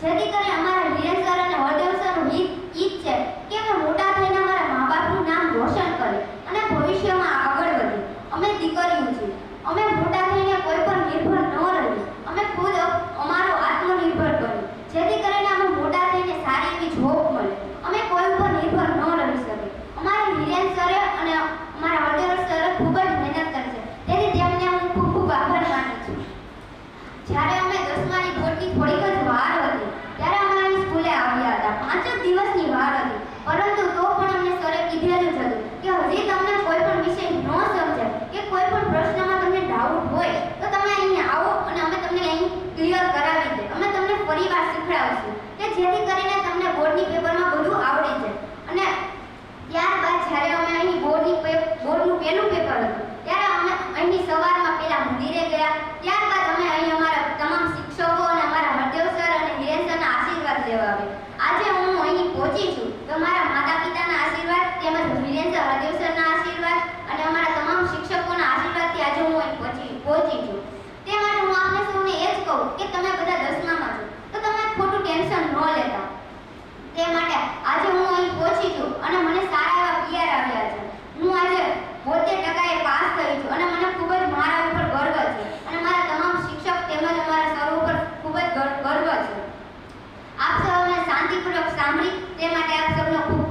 જેથી કરી અમારા વિરેન સર અને હરદેવ સરનું હિત ઈ છે કે અમે મોટા થઈને અમારા મા બાપનું નામ રોશન કરીએ અને ભવિષ્યમાં આગળ વધીએ અમે દીકરીઓ છીએ. અમે મોટા થઈને કોઈ પર નિર્ભર ન રહીએ અમે ખુદ અમારો આત્મનિર્ભર બનીએ જેથી કરીને અમે મોટા થઈને સારી એવી જોબ મળે અમે કોઈ ઉપર નિર્ભર ન રહી શકીએ અમારા વિરેન સરે અને અમારા હરદેવ સરે ખૂબ જ મહેનત કરી છે તેથી તેમને હું ખૂબ ખૂબ આભાર માનું છું જ્યારે અમે દસમાની બોર્ડની થોડીક જ વાર હતી ત્યારે અમે અહીં સ્કૂલે આવ્યા હતા પાંચ જ દિવસની વાર હતી પરંતુ તો પણ અમને સરે કીધેલું જ હતું કે હજી તમને કોઈ પણ વિષય ન સમજાય કે કોઈ પણ પ્રશ્નમાં તમને ડાઉટ હોય તો તમે અહીં આવો અને અમે તમને અહીં ક્લિયર કરાવી દે અમે તમને શીખડાવશું કે જેથી કરીને તમને બોર્ડની પેપરમાં બધું આવડી જાય. અને ત્યારબાદ જ્યારે અમે અહીં બોર્ડની બોર્ડનું પહેલું પેપર હતું, ત્યારે અમે અહીંની સવારમાં પહેલા મંદિરે ગયા. ત્યારબાદ અમે અહીં અમારા તમામ શિક્ષકો અને અમારા હરદેવ સર અને હિરેન સરના આશીર્વાદ લેવા આવ્યા. આજે હું અહીં પહોંચી છું. તો મારા માતા પિતાના આશીર્વાદ તેમજ હિરેન સર હરદેવ સરના આશીર્વાદ અને અમારા તમામ શિક્ષકોના આશીર્વાદથી આજે હું અહીં પહોંચી પહોંચી છું. તે માટે હું આપને સૌને એ જ કહું કે તમે બધા તે માટે આજે હું અહીં પહોંચી છું અને મને સારા એવા પીઆર આવ્યા છે. હું આજે બોતેર ટકાએ પાસ થઈ છું અને મને ખૂબ જ મારા ઉપર ગર્વ છે અને મારા તમામ શિક્ષક તેમજ અમારા સર ઉપર ખૂબ જ ગર્વ છે. આપ સૌને શાંતિપૂર્વક સાંભળી તે માટે આપ સૌનો ખૂબ